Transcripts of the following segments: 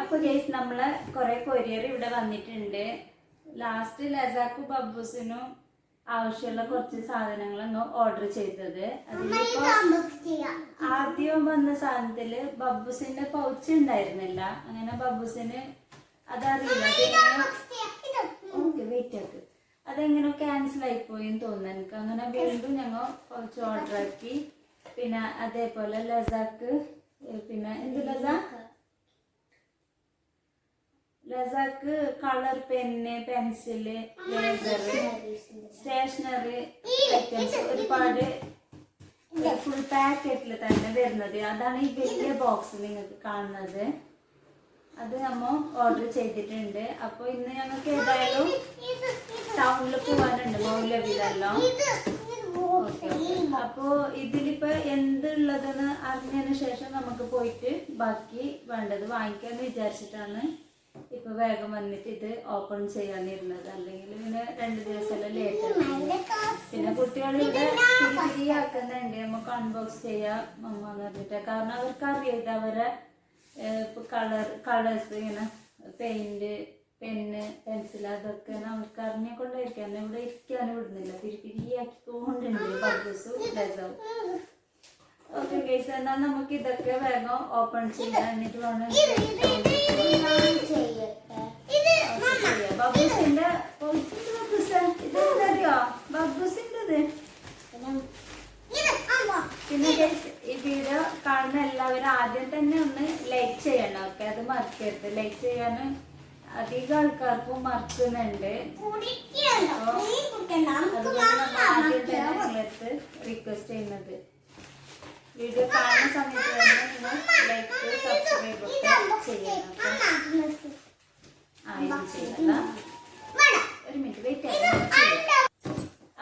അപ്പൊ ഗേസ് നമ്മൾ കൊറേ കൊരിയർ ഇവിടെ വന്നിട്ടുണ്ട്. ലാസ്റ്റ് ലസാക്കും ബബ്ബൂസിനും ആവശ്യമുള്ള കുറച്ച് സാധനങ്ങളാണ് ഓർഡർ ചെയ്തത്. ആദ്യം വന്ന സാധനത്തിൽ ബബ്ബൂസിന്റെ പൗച്ച് ഉണ്ടായിരുന്നില്ല. അങ്ങനെ ബബ്ബൂസിന് അതറിയില്ല. വെയിറ്റ് ആക്ക്. അതെങ്ങനെ ക്യാൻസൽ ആയിപ്പോയി എന്ന് തോന്നുന്നു എനിക്ക്. അങ്ങനെ വീണ്ടും ഞങ്ങൾ പൗച്ച് ഓർഡർ ആക്കി. പിന്നെ അതേപോലെ ലസാക്ക് പിന്നെ എന്ത് ലസ? ലസാക്ക് colour pen pencil laser stationery items ഒരുപാട് ഫുൾ പാക്കറ്റിൽ തന്നെ വരുന്നത്. അതാണ് ഈ വലിയ ബോക്സ് നിങ്ങൾക്ക് കാണുന്നത്. അത് നമ്മ ഓർഡർ ചെയ്തിട്ടുണ്ട്. അപ്പോൾ ഇന്ന് ഞങ്ങൾക്ക് ഏതായാലും ടൗണിൽ പോകാനുണ്ട് മൗലവിലെല്ലാം ഓക്കെ അപ്പോ ഇതിലിപ്പോൾ എന്തുള്ളതെന്ന് അറിഞ്ഞതിന് ശേഷം നമുക്ക് പോയിട്ട് ബാക്കി വേണ്ടത് വാങ്ങിക്കാന്ന് വിചാരിച്ചിട്ടാണ്. ഇപ്പൊ വേഗം വന്നിട്ട് ഇത് ഓപ്പൺ ചെയ്യാനിരുന്നത്. അല്ലെങ്കിൽ പിന്നെ രണ്ട് ദിവസം ലേറ്റ് പിന്നെ കുട്ടികൾ ഇവിടെ ആക്കുന്നുണ്ട്. നമുക്ക് അൺബോക്സ് ചെയ്യാം മമ്മ എന്ന് പറഞ്ഞിട്ട്. കാരണം അവർക്ക് അറിയാം അവരെ കളർ കളേഴ്സ് ഇങ്ങനെ പെയിന്റ് പെന്ന് പെൻസിൽ അതൊക്കെ അവർക്ക് അറിഞ്ഞെ കൊണ്ടായിരിക്കാം ഇവിടെ ഇരിക്കാൻ വിടുന്നില്ല പിരി പിരിയാക്കിക്കൊണ്ടുണ്ട് ബബൂസും രസവും ഓക്കെ ഗൈസ് എന്നാൽ നമുക്ക് ഇതൊക്കെ വേഗം ഓപ്പൺ ചെയ്യാം. എന്നിട്ട് വേണം ബബൂസിന്റെ ബബൂസ് ഇത് അറിയോ? ബബൂസിന്റെ പിന്നെ ഗൈസ് ഈ വീഡിയോ കാണുന്ന എല്ലാവരും ആദ്യം തന്നെ ഒന്ന് ലൈക്ക് ചെയ്യണം ഓക്കെ അത് മറക്കരുത്. ലൈക്ക് ചെയ്യാൻ അധികം ആൾക്കാർക്കും മറക്കുന്നുണ്ട്. അതുകൊണ്ട് നമ്മൾ ആദ്യം തന്നെ റിക്വസ്റ്റ് ചെയ്യുന്നത്. വീഡിയോ കാണുന്ന സമയത്ത് തന്നെ നിങ്ങൾ ലൈക്ക് സബ്സ്ക്രൈബ് ഒക്കെ ചെയ്യണം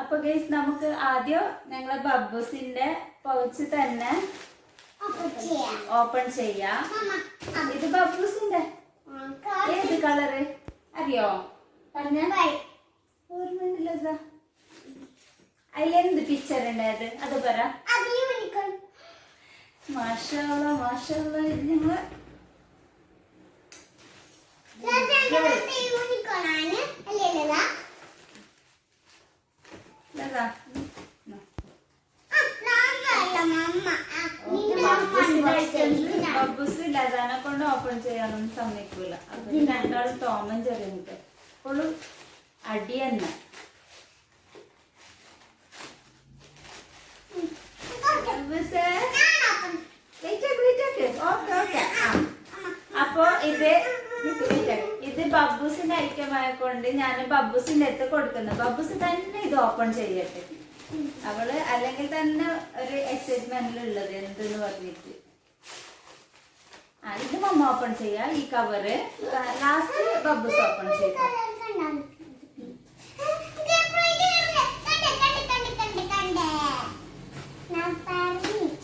അപ്പൊ ഗൈസ് നമുക്ക് ആദ്യം ഞങ്ങളെ ബബ്ബൂസിന്റെ പൗച്ച് തന്നെ ഓപ്പൺ ചെയ്യാം ഇത് ബബ്ബൂസിന്റെ ഏത് കളറ് അറിയോ പറഞ്ഞ ഓർമ്മയില്ല അതിലെന്ത് പിക്ചർ ഉണ്ടായത് അത് പറ മാഷാള്ള മാഷാള്ള ഇത് ഞങ്ങൾ ലതാനെ കൊണ്ട് ഓപ്പൺ ചെയ്യാനൊന്നും സമ്മതിക്കൂല. അപ്പൊ രണ്ടാളും ടോമൻ ചെറിയ അപ്പോഴും അടി തന്നെ ബബ്ബൂസേ വെയിറ്റ് ആക്ക് വെയിറ്റ് ആക്ക് ഓക്കെ ഓക്കെ ആ അപ്പോ ഇത് നിക്ക് wait ആക്ക്. ഇത് ബബ്ബൂസിന്റെ ഐറ്റം ആയതുകൊണ്ട് ഞാൻ ബബ്ബൂസിന്റെ അടുത്ത് കൊടുക്കുന്നു. ബബ്ബൂസ് തന്നെ ഇത് ഓപ്പൺ ചെയ്യട്ടെ. അവൾ അല്ലെങ്കിൽ തന്നെ ഒരു എക്സൈറ്റ്മെന്റിൽ ഉള്ളത് എന്തെന്ന് പറഞ്ഞിട്ട്. ഇത് മമ്മ ഓപ്പൺ ചെയ്യാ ഈ കവറ് ലാസ്റ്റ് ബബ്ബൂസ് ഓപ്പൺ ചെയ്തു.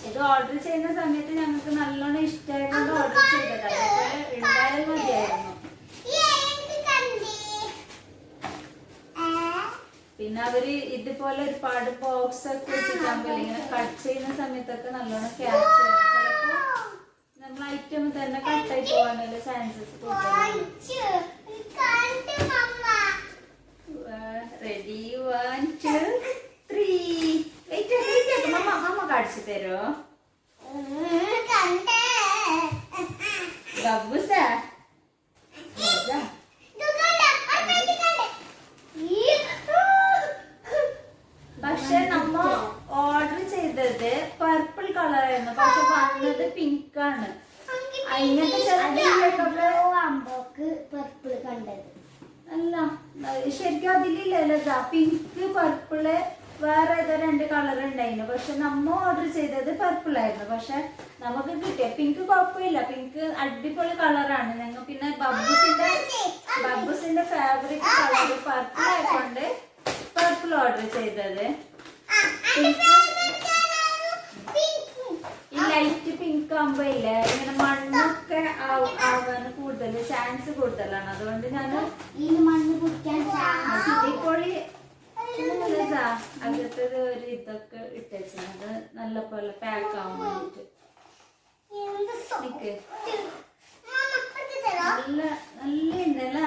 ഇത് ഓർഡർ ചെയ്യുന്ന സമയത്ത് ഞങ്ങൾക്ക് നല്ലോണം ഇഷ്ടമായതുകൊണ്ട് ഓർഡർ ചെയ്തതാണ് ഉണ്ടായാൽ മതിയായിരുന്നു. പിന്നെ അവർ ഇതുപോലെ ഒരുപാട് ബോക്സ് ഒക്കെ വെച്ചിട്ടാകുമ്പോൾ ഇങ്ങനെ കട്ട് ചെയ്യുന്ന സമയത്തൊക്കെ നല്ലോണം ക്യാച്ച് ചിലപ്പോ നമ്മൾ ഐറ്റം തന്നെ കട്ടായി പോകാനുള്ള chances ready one two three wait wait mamma mamma കാണിച്ചു തരോ? ബബ്ബുസാ ഇതാ. പക്ഷെ നമ്മ ഓർഡർ ചെയ്തത് പർപ്പിൾ കളർ ആയിരുന്നു പക്ഷെ വന്നത് പിങ്ക് ആണ്. പർപ്പിൾ കണ്ടത്. അല്ല അത് ശരിക്കും അതിലില്ലല്ലോ പിങ്ക് പർപ്പിൾ വേറെ ഏതോ രണ്ട് കളർ ഉണ്ടായിരുന്നു. പക്ഷെ നമ്മ ഓർഡർ ചെയ്തത് പർപ്പിൾ ആയിരുന്നു. പക്ഷെ നമുക്ക് കിട്ടിയ പിങ്ക് കുഴപ്പമില്ല. പിങ്ക് അടിപൊളി കളറാണ് ഞങ്ങൾ പിന്നെ ബബ്ബൂസിന്റെ ബബ്ബൂസിന്റെ ഫേവറേറ്റ് കളർ പർപ്പിൾ ആയതുകൊണ്ട് പർപ്പിൾ ഓർഡർ ചെയ്തത്. പിങ്ക് ലൈറ്റ് പിങ്ക് ആകുമ്പോ ഇല്ലേ? ഇങ്ങനെ മണ്ണൊക്കെ ആവ- ആവാൻ കൂടുതൽ ചാൻസ് കൂടുതലാണ്. അതുകൊണ്ട് ഞാൻ ഈ മണ്ണ് കുടിക്കാൻ നല്ലതാ അകത്തത് ഒരു ഇതൊക്കെ ഇട്ടത് നല്ല പോലെ പാക്ക് ആവാൻ വേണ്ടിട്ട് നല്ല നല്ല ഉണ്ടല്ലേ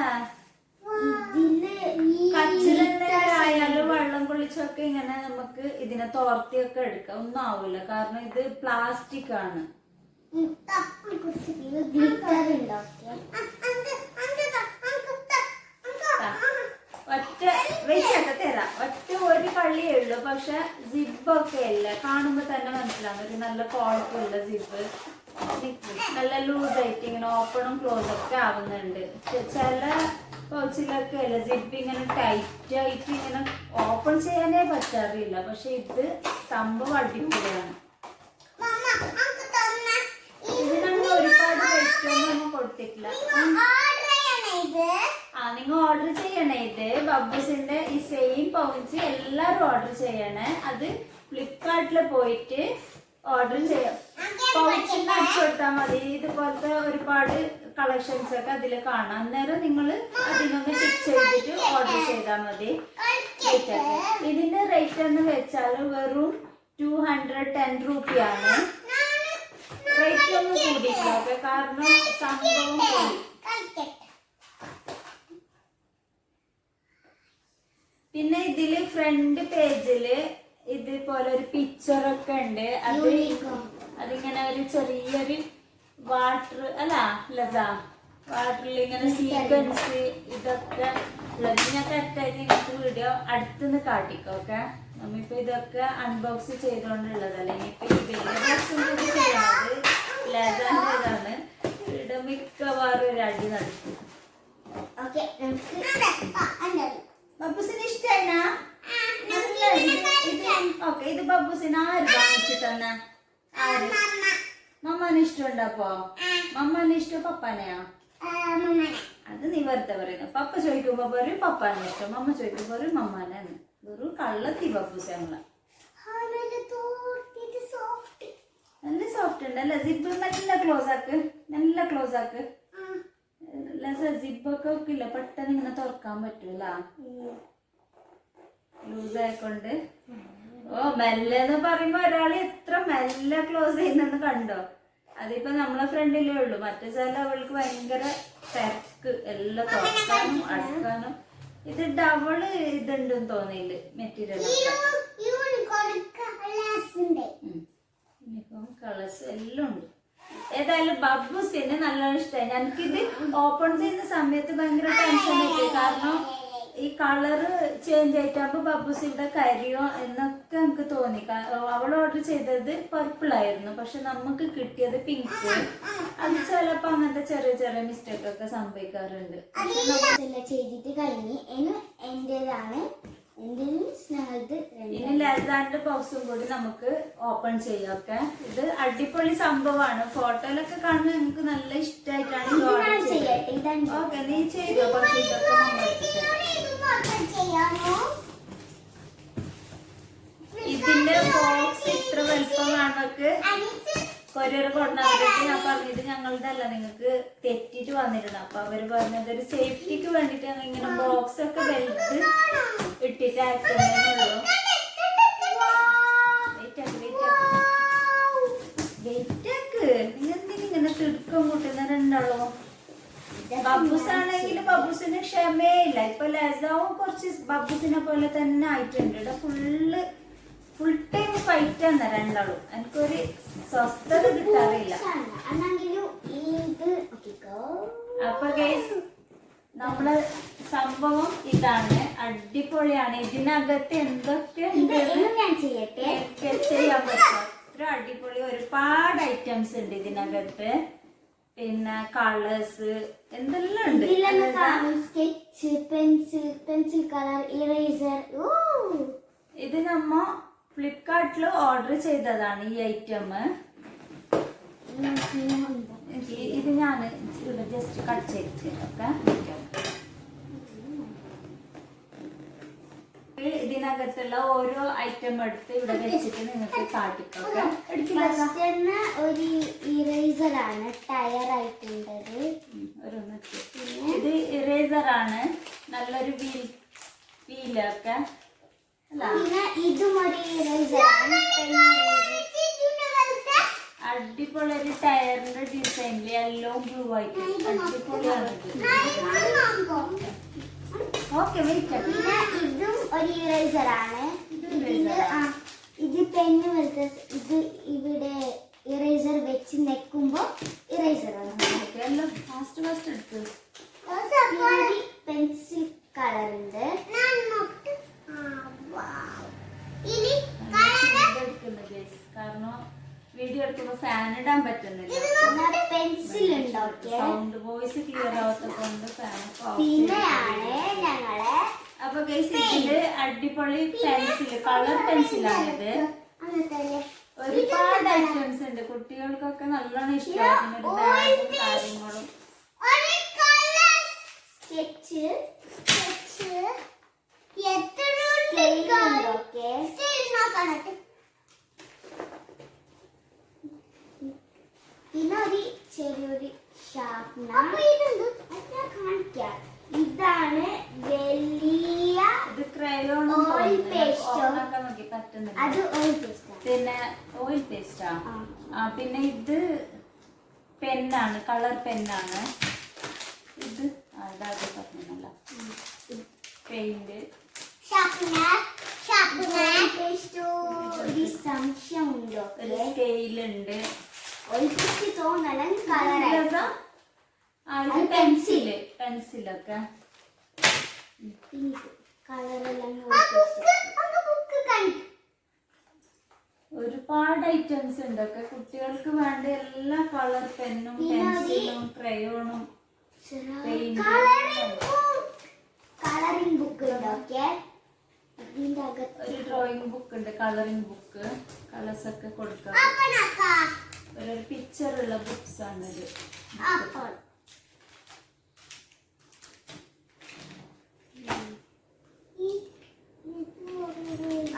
ആയാലും വെള്ളം കൊള്ളിച്ചൊക്കെ ഇങ്ങനെ നമുക്ക് ഇതിനെ തോർത്തിയൊക്കെ എടുക്കാം. ഒന്നും ആവൂല. കാരണം ഇത് പ്ലാസ്റ്റിക് ആണ്. ഒറ്റ വെയിറ്റൊക്കെ തരാം. ഒറ്റ ഒരു കള്ളിയേ ഉള്ളൂ. പക്ഷെ സിബൊക്കെ അല്ല കാണുമ്പോ തന്നെ മനസ്സിലാവും. ഒരു നല്ല ഉള്ള സിബ് നല്ല ലൂസ് ആയിട്ട് ഇങ്ങനെ ഓപ്പണും ക്ലോസും ഒക്കെ ആവുന്നുണ്ട്. ചില പൗച്ചിലൊക്കെ അല്ല. ഇങ്ങനെ ടൈറ്റ് ആയിട്ട് ഇങ്ങനെ ഓപ്പൺ ചെയ്യാനേ പറ്റാറില്ല. പക്ഷെ ഇത് സംഭവം അടിപൊളിയാണ്. ഇത് നമ്മൾ ഒരുപാട് നമ്മൾ കൊടുത്തിട്ടില്ല. ആ നിങ്ങൾ ഓർഡർ ചെയ്യണേ ഇത്. ബബ്ബൂസിന്റെ ഈ സെയിം പൗച്ച് എല്ലാവരും ഓർഡർ ചെയ്യണേ. അത് ഫ്ലിപ്കാർട്ടിൽ പോയിട്ട് ഓർഡർ ചെയ്യാം. പൗച്ചിൽ അടിച്ചു കൊടുത്താൽ മതി. ഇതുപോലത്തെ ഒരുപാട് കളക്ഷൻസ് ഒക്കെ അതിൽ കാണാം. അന്നേരം നിങ്ങൾ അതിനൊന്ന് ടിക്ക് ചെയ്തിട്ട് ഓർഡർ ചെയ്താൽ മതി. ഇതിന്റെ റേറ്റ് എന്ന് വെച്ചാൽ വെറും ടു ഹൺഡ്രഡ് ടെൻ റുപ്പിയാണ് റേറ്റ് ഒന്നും കൂടിയിട്ടില്ല കാരണം സംഭവം പിന്നെ ഇതിൽ ഫ്രണ്ട് പേജിൽ ഇതുപോലെ ഒരു പിക്ചർ ഒക്കെ ഉണ്ട്. അത് അതിങ്ങനെ ഒരു ചെറിയൊരു വാട്ടർ അല്ല ലത വാട്ടറിൽ ഇങ്ങനെ സീക്വൻസ് ഇതൊക്കെ ഉള്ളത്. ഞാൻ കറക്റ്റായിട്ട് നിങ്ങൾക്ക് വീഡിയോ അടുത്തുനിന്ന് കാട്ടിക്കോ ഓക്കെ നമ്മിപ്പോ ഇതൊക്കെ അൺബോക്സ് ചെയ്തുകൊണ്ടുള്ളത് ഇനിയിപ്പോ ഈ വലിയ ബോക്സും കൂടി ചെയ്യണത് ലസാന്റെതാണ് ഇവിടെ മിക്കവാറും ഒരു അടി നടക്കും ഓക്കെ നമുക്ക് ബബ്ബുസിന് ഇഷ്ടായിനാ ഓക്കെ ഇത് ബബ്ബുസിന് ആര് വാങ്ങിച്ചു തന്ന ആര് മമ്മന് ഇഷ്ടമുണ്ടോ അപ്പോ മമ്മന് ഇഷ്ടം പപ്പാനെയാ അത് നീ വെറുതെ പറയുന്നു. പപ്പ ചോദിക്കുമ്പോ പറയും പപ്പാനെ ഇഷ്ടം. മമ്മ ചോദിക്കുമ്പോ പറയും മമ്മാനാണ് വെറും കള്ളത്തി ബബ്ബുസ് ഞങ്ങളെ നല്ല സോഫ്റ്റ് ഉണ്ട് അല്ല? സിബ് നല്ല ക്ലോസ് ആക്ക്. നല്ല ക്ലോസ് ആക്ക്. സിബൊക്കെ ഒക്കെ ഇല്ല പെട്ടെന്ന് ഇങ്ങനെ തുറക്കാൻ പറ്റൂല. ലൂസ് ആയിക്കൊണ്ട്. ഓ മെല്ലെന്ന് പറയുമ്പോ ഒരാൾ എത്ര മെല്ലെ ക്ലോസ് ചെയ്യുന്നെന്ന് കണ്ടോ? അതിപ്പോ നമ്മളെ ഫ്രണ്ടിലേ ഉള്ളൂ. മറ്റേ സ്ഥലം അവൾക്ക് ഭയങ്കര തിരക്ക്. എല്ലാം തുറക്കാനും അടുക്കാനും. ഇത് ഡബിൾ ഇതുണ്ടെന്ന് തോന്നിയില്ല മെറ്റീരിയൽ കളേഴ്സ് എല്ലാം ഉണ്ട്. ഏതായാലും ബബ്ബൂസിന് നല്ലോണം ഇഷ്ടമായി എനിക്കിത് ഓപ്പൺ ചെയ്യുന്ന സമയത്ത് ഭയങ്കര ടെൻഷൻ പറ്റി കാരണം ഈ കളറ് ചേഞ്ച് ആയിട്ടാകുമ്പോ ബബ്ബൂസിന്റെ കരിയോ എന്നൊക്കെ നമുക്ക് തോന്നി. അവൾ ഓർഡർ ചെയ്തത് പർപ്പിൾ ആയിരുന്നു. പക്ഷെ നമുക്ക് കിട്ടിയത് പിങ്ക് അത് ചിലപ്പോ അങ്ങനത്തെ ചെറിയ ചെറിയ മിസ്റ്റേക്ക് ഒക്കെ സംഭവിക്കാറുണ്ട്. ചെയ്തിട്ട് കഴിഞ്ഞ് ഇനി എന്റേതാണ് ഇനി ലെസാന്റെ ബോക്സും കൂടി നമുക്ക് ഓപ്പൺ ചെയ്യാം. ഓക്കെ? ഇത് അടിപൊളി സംഭവമാണ്. ഫോട്ടോയിലൊക്കെ കാണുമ്പോൾ നമുക്ക് നല്ല ഇഷ്ടമായിട്ടാണ് ഓക്കെ നീ ചെയ്തോ? പക്ഷെ ഇതൊക്കെ ഇതിന്റെ ബോക്സ് ഇത്ര വലുപ്പം കാണുന്നൊക്കെ കൊറിയർ കൊണ്ടുവന്നിട്ട് ഞാൻ പറഞ്ഞത് ഞങ്ങളുടെ അല്ല നിങ്ങൾക്ക് തെറ്റിട്ട് വന്നിരുന്നു അപ്പൊ അവർ പറഞ്ഞത് ഒരു സേഫ്റ്റിക്ക് വേണ്ടിട്ട് ഞങ്ങൾ ഇങ്ങനെ ബോക്സ് ഒക്കെ വലുത് ഇട്ടിട്ട് എന്തിനാ ഇങ്ങനെ തിടുക്കം കൂട്ടുന്ന രണ്ടാളോ? ബബ്ബൂസ് ആണെങ്കിൽ ബബ്ബൂസിന് ക്ഷമേ ഇപ്പൊ ലസാവും കുറച്ച് ബബുസിനെ പോലെ തന്നെ ആയിട്ടുണ്ട്. ഇവിടെ ഫുള്ള് ഫുൾ ടൈം ഫൈറ്റ് ആണ് രണ്ടാളും. എനിക്കൊരു സ്വസ്ഥത കിട്ടാറില്ല. അപ്പൊ ഗൈസ് നമ്മൾ സംഭവം ഇതാണ്. അടിപൊളിയാണ്. ഇതിനകത്ത് എന്തൊക്കെ ചെയ്യാൻ പറ്റും. ഇത്ര അടിപൊളി. ഒരുപാട് ഐറ്റംസ് ഉണ്ട് ഇതിനകത്ത്. പിന്നെ കളേഴ്സ് എന്തെല്ലാം ഉണ്ട്? Sketch pencil pencil colour eraser ഇത് നമ്മ ഫ്ലിപ്കാർട്ടിൽ ഓർഡർ ചെയ്തതാണ് ഈ ഐറ്റം. ഇത് ഞാൻ ഇവിടെ ജസ്റ്റ് കട്ട് ചെയ്തിട്ട് ഇതിനകത്തുള്ള ഓരോ ഐറ്റം എടുത്ത് ഇവിടെ വെച്ചിട്ട് നിങ്ങൾക്ക് കാട്ടിക്കൊക്കെ ഒരു ഇറേസർ ആണ് ടയർ ആയിട്ടുണ്ടത്. ഇത് ഇറേസർ ആണ് നല്ലൊരു വീൽ വീലൊക്കെ അടിപൊളി ഒരു ടയറിന്റെ ഡിസൈനിൽ യെല്ലോ ബ്ലൂ ആയിട്ട്. അടിപൊളിയാണ്. ഓക്കെ പിന്നെ ഇതും ഒരു ഇറേസർ ആണ്. ഇതും പെന്ന് പോലത്തെ ഇത് ഇവിടെ ഇറേസർ വെച്ച് നെക്കുമ്പോ ഇറേസർ ഫാസ്റ്റ് ഫാസ്റ്റ് എടുത്ത് പെൻസിൽ കളർ ഉണ്ട് എടുക്കുന്നത് guys. കാരണം വീഡിയോ എടുക്കുമ്പോ ഫാൻ ഇടാൻ പറ്റുന്നില്ല പെൻസിൽ ഉണ്ട് ഓക്കെ സൗണ്ട് വോയിസ് ക്ലിയർ ആവാത്ത കൊണ്ട് ഫാൻ പിന്നെയാണ് ഞങ്ങളെ അപ്പൊ ഗൈസ് ഇതിൽ അടിപൊളി പെൻസിൽ കളർ പെൻസിലാണിത്. ഒരുപാട് ഐറ്റംസ് ഉണ്ട്. കുട്ടികൾക്കൊക്കെ നല്ലോണം ഇഷ്ടമാണ് കാര്യങ്ങളും. പിന്നെ ഒരു ചെറിയൊരു ഷാർപ്നർ കാണിക്കാം. ഇതാണ് വലിയ ഇത് ക്രയോൺ Oil paste ഓ? നോക്കി പറ്റുന്നില്ല. അത് ഓയിൽ പേസ്റ്റ് പിന്നെ ഓയിൽ പേസ്റ്റാ ആ? പിന്നെ ഇത് പെന്നാണ് കളർ പെന്നാണ് ഇത് അതാ പറഞ്ഞല്ല പെയിന്റ് ഒരു സംശയമുണ്ടോ ഒരു സ്കെയിലുണ്ട് ഓയിൽ പേസ്റ്റ് തോന്നല കളർ ആ ഇത് അത് പെൻസിൽ പെൻസിലൊക്കെ കളറെല്ലാം ഒരുപാട് ഐറ്റംസ് കുട്ടികൾക്ക് വേണ്ട എല്ലാ കളർ പെന്നും പെൻസിലും ക്രയോണും കളറിംഗ് ബുക്ക് ഒരു ഡ്രോയിങ് ബുക്ക് ഉണ്ട് കളറിംഗ് ബുക്ക് കളേഴ്സ് ഒക്കെ കൊടുക്കാം. ഒരു പിക്ചർ ഉള്ള ബുക്സ് ആണ് ഇത്.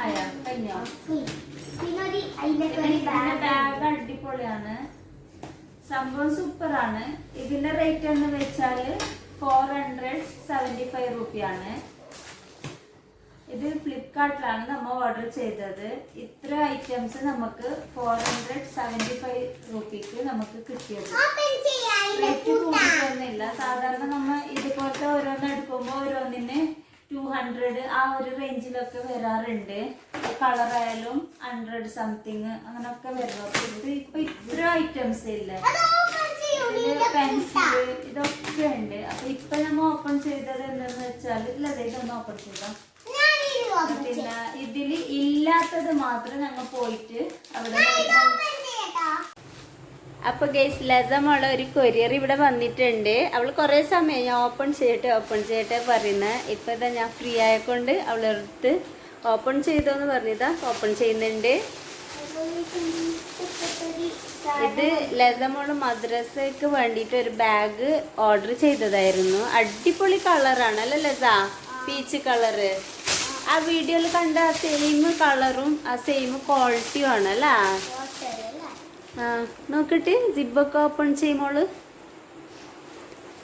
ആയാ കഴിഞ്ഞോ പിന്നെ ഒരു അതിലൊക്കെ ഒരു ബാഗ് അടിപൊളിയാണ്. സംഭവം സൂപ്പറാണ്. ഇതിന്റെ റേറ്റ് എന്ന് വെച്ചാൽ ഫോർ ഹൺഡ്രഡ് സെവന്റി ഫൈവ് റുപ്പിയാണ് ഇത് ഫ്ലിപ്കാർട്ടിലാണ് നമ്മൾ ഓർഡർ ചെയ്തത്. ഇത്ര ഐറ്റംസ് നമുക്ക് ഫോർ ഹൺഡ്രഡ് സെവന്റി ഫൈവ് റുപ്പിക്ക് നമുക്ക് കിട്ടിയത്. റേറ്റ് കൂടിയിട്ടൊന്നുമില്ല സാധാരണ നമ്മൾ ഇതുപോലത്തെ ഓരോന്ന് എടുക്കുമ്പോൾ ഓരോന്നിന് ടു ഹൺഡ്രഡ് ആ ഒരു റേഞ്ചിലൊക്കെ വരാറുണ്ട്. കളറായാലും ഹൺഡ്രഡ് സംതിങ് അങ്ങനൊക്കെ വരാറുണ്ട്. ഇപ്പൊ ഇത്ര ഐറ്റംസ് ഇല്ല? പെൻസിൽ ഇതൊക്കെ ഉണ്ട്. അപ്പൊ ഇപ്പൊ നമ്മൾ ഓപ്പൺ ചെയ്തത് എന്താന്ന് വെച്ചാൽ ഇല്ല ഇതൊന്ന് ഓപ്പൺ ചെയ്താം. പിന്നെ ഇതിൽ ഇല്ലാത്തത് മാത്രം ഞങ്ങൾ പോയിട്ട് അവിടെ അപ്പൊ ഗൈസ് ലതമുള്ള ഒരു കൊരിയർ ഇവിടെ വന്നിട്ടുണ്ട്. അവൾ കുറെ സമയം ഞാൻ ഓപ്പൺ ചെയ്യട്ടെ ഓപ്പൺ ചെയ്യട്ടെ പറയുന്നത് ഇപ്പൊ ഇതാ ഞാൻ ഫ്രീ ആയക്കൊണ്ട് അവളെടുത്ത് ഓപ്പൺ ചെയ്തോന്ന് പറഞ്ഞതാ ഓപ്പൺ ചെയ്യുന്നുണ്ട്. ഇത് ലതമോൾ മദ്രസയ്ക്ക് വേണ്ടിയിട്ട് ഒരു ബാഗ് ഓർഡർ ചെയ്തതായിരുന്നു. അടിപൊളി കളറാണ് അല്ലേ ലത? പീച്ച് കളറ് ആ വീഡിയോയിൽ കണ്ട ആ സെയിം കളറും ആ സെയിം ക്വാളിറ്റിയും ആണ് അല്ലേ? ആ നോക്കിട്ട് സിബൊക്കെ ഓപ്പൺ ചെയ്യുമ്പോൾ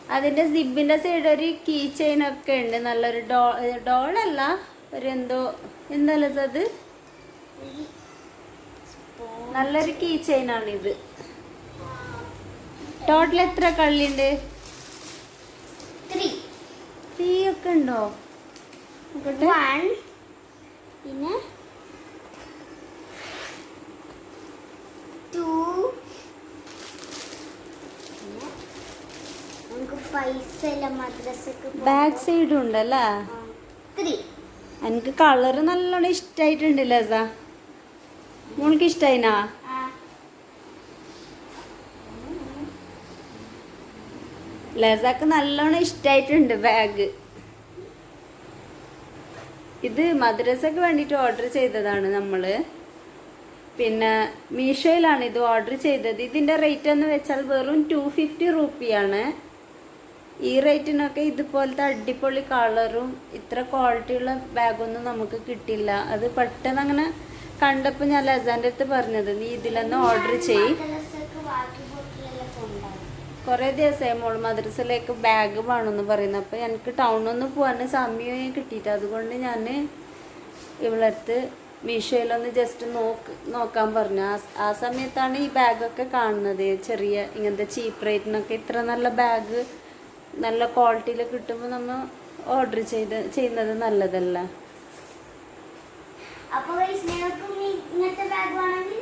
അതിന്റെ സിബിന്റെ സൈഡ് ഒരു കീ ചെയിൻ ഒക്കെ ഉണ്ട്. നല്ലൊരു ഡോ ഡോളല്ല ഒരു എന്തോ എന്തല്ല അത്? നല്ലൊരു കീ ചെയിൻ ആണ് ഇത്. ടോട്ടൽ എത്ര കള്ളിയുണ്ട് ത്രീ ഒക്കെ ഉണ്ടോ? വൺ പിന്നെ ടു പിന്നെ നമുക്ക് പൈസ എല്ലാം മദ്രസക്ക് ബാക്ക് സൈഡ് ഉണ്ടല്ലേ? എനിക്ക് കളറ് നല്ലോണം ഇഷ്ടായിട്ടുണ്ട് ലസ മോൾക്ക് ഇഷ്ടായിനാ? ലസക്ക് നല്ലോണം ഇഷ്ടായിട്ടുണ്ട് ബാഗ് ഇത് മദ്രസക്ക് വേണ്ടിട്ട് ഓർഡർ ചെയ്തതാണ് നമ്മൾ. പിന്നെ മീഷോയിലാണ് ഇത് ഓർഡർ ചെയ്തത്. ഇതിന്റെ റേറ്റ് എന്ന് വെച്ചാൽ വെറും ടു ഫിഫ്റ്റി റുപ്പിയാണ് ഈ റേറ്റിനൊക്കെ ഇതുപോലത്തെ അടിപൊളി കളറും ഇത്ര ക്വാളിറ്റിയുള്ള ബാഗൊന്നും നമുക്ക് കിട്ടില്ല അത് പെട്ടെന്ന് അങ്ങനെ കണ്ടപ്പോൾ ഞാൻ ലസാന്റെ അടുത്ത് പറഞ്ഞത് നീ ഇതിലൊന്ന് ഓർഡർ ചെയ്. കുറേ ദിവസമായി മോൾ മദ്രസയിലേക്ക് ബാഗ് വേണമെന്ന് പറയുന്നത് അപ്പോൾ എനിക്ക് ടൗണിൽ നിന്ന് പോകാൻ സമയം കിട്ടിയിട്ട് അതുകൊണ്ട് ഞാൻ ഇവളടുത്ത് മീഷോയിലൊന്ന് ജസ്റ്റ് നോക്ക് നോക്കാൻ പറഞ്ഞു. ആ ആ സമയത്താണ് ഈ ബാഗൊക്കെ കാണുന്നത്. ചെറിയ ഇങ്ങനത്തെ ചീപ്പ് റേറ്റിനൊക്കെ ഇത്ര നല്ല ബാഗ് നല്ല ക്വാളിറ്റിയിൽ കിട്ടുമ്പോൾ നമ്മൾ ഓർഡർ ചെയ്ത് ചെയ്യുന്നത് നല്ലതല്ല. അപ്പൊ guys, നിങ്ങൾക്കും ഈ- ഇങ്ങനത്തെ ബാഗ് വേണമെങ്കിൽ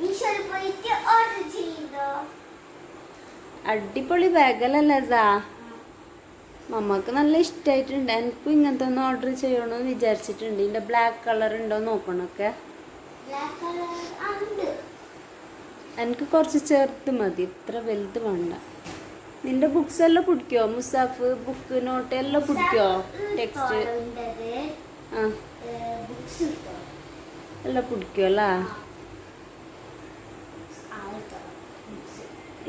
മീഷോയിൽ പോയിട്ട് ഓർഡർ ചെയ്തോ അടിപൊളി ബാഗല്ലേ സാ മമ്മക്ക് നല്ല ഇഷ്ടമായിട്ടുണ്ട് എനിക്കും ഇങ്ങനത്തെ ഒന്ന് ഓർഡർ ചെയ്യണമെന്ന് വിചാരിച്ചിട്ടുണ്ട്. ഇതിന്റെ ബ്ലാക്ക് കളർ ഉണ്ടോ നോക്കണൊക്കെ എനിക്ക് കുറച്ച് ചേർത്ത് മതി. ഇത്ര വലുത് വേണ്ട. നിന്റെ ബുക്സ് എല്ലാം പിടിക്കോ? മുസാഫ് ബുക്ക് നോട്ട് എല്ലാം പിടിക്കോ? ടെക്സ്റ്റ് എല്ലാം പിടിക്കോ അല്ല?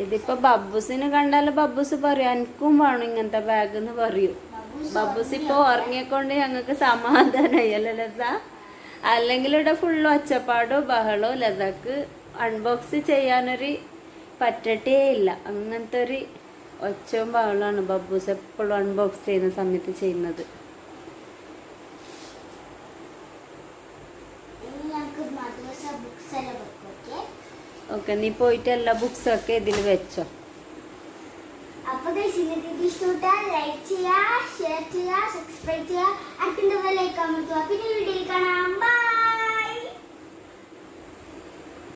ഇതിപ്പോ ബബ്ബൂസിനെ കണ്ടാൽ ബബ്ബൂസ് പറയും എനിക്കും വേണം ഇങ്ങനത്തെ ബാഗ് എന്ന് പറയും. ബബ്ബൂസ് ഇപ്പൊ ഉറങ്ങിയക്കൊണ്ട് ഞങ്ങൾക്ക് സമാധാനമായി അല്ലേ ലസ? അല്ലെങ്കിൽ ഇവിടെ ഫുള്ള് ഒച്ചപ്പാടോ ബഹളോ ലസക്ക് അൺബോക്സ് ചെയ്യാനൊരു പറ്റട്ടേ ഇല്ല. അങ്ങനത്തെ ഒരു ഒച്ചയും ബഹളമാണ് ബബ്ബൂസ് എപ്പോഴും അൺബോക്സ് ചെയ്യുന്ന സമയത്ത് ചെയ്യുന്നത്. ഓക്കെ നീ പോയിട്ട് എല്ലാ ബുക്സൊക്കെ ഇതിൽ വെച്ചോ. അപ്പൊ guys, ഇന്നത്തെ വീഡിയോ ഇഷ്ടപ്പെട്ടാൽ ലൈക്ക് ചെയ്യുക ഷെയർ ചെയ്യുക സബ്സ്ക്രൈബ് ചെയ്യുക അടുത്ത വീഡിയോയിൽ കാണാം. ബൈ